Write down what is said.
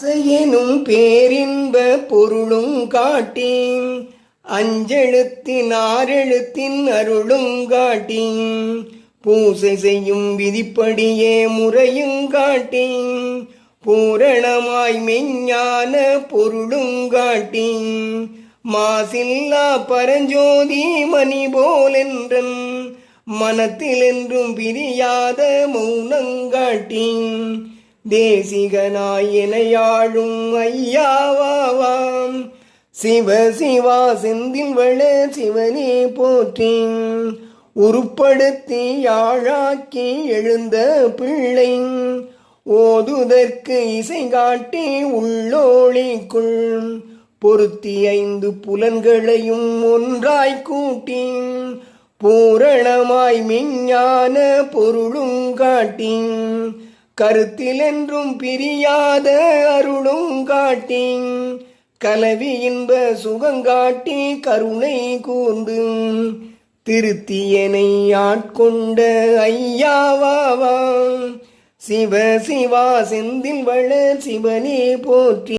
எனும் பேரின்ப பொருளும் காட்டீம் அஞ்செழுத்தின் ஆறெழுத்தின் அருளும் காட்டீம் பூசை செய்யும் விதிப்படியே முறையும் காட்டீம் பூரணமாய் மெஞ்ஞான பொருளும் காட்டீம் மாசில்லா பரஞ்சோதி மணி போலென்றன் மனத்தில் என்றும் பிரியாத மௌனங்காட்டீன் தேசிகனாய் எனையாழும் ஐயாவாவாம் சிவ சிவா செந்தில் வள சிவனே போற்றி. உருப்படுத்தி யாழாக்கி எழுந்த பிள்ளை. ஓதுதற்கு இசை காட்டி உள்ளோளிக்குள். பொருத்தி ஐந்து புலன்களையும் ஒன்றாய் கூட்டி. பூரணமாய் மெஞ்ஞான பொருளும் காட்டி. கருத்தில் என்றும் பிரியாத அருளும் காட்டி கலவி இன்ப சுகங்காட்டி கருணை கூர்ந்து திருத்தியனை ஆட்கொண்ட ஐயாவாவா சிவ சிவா செந்தில் வள சிவனே போற்றி.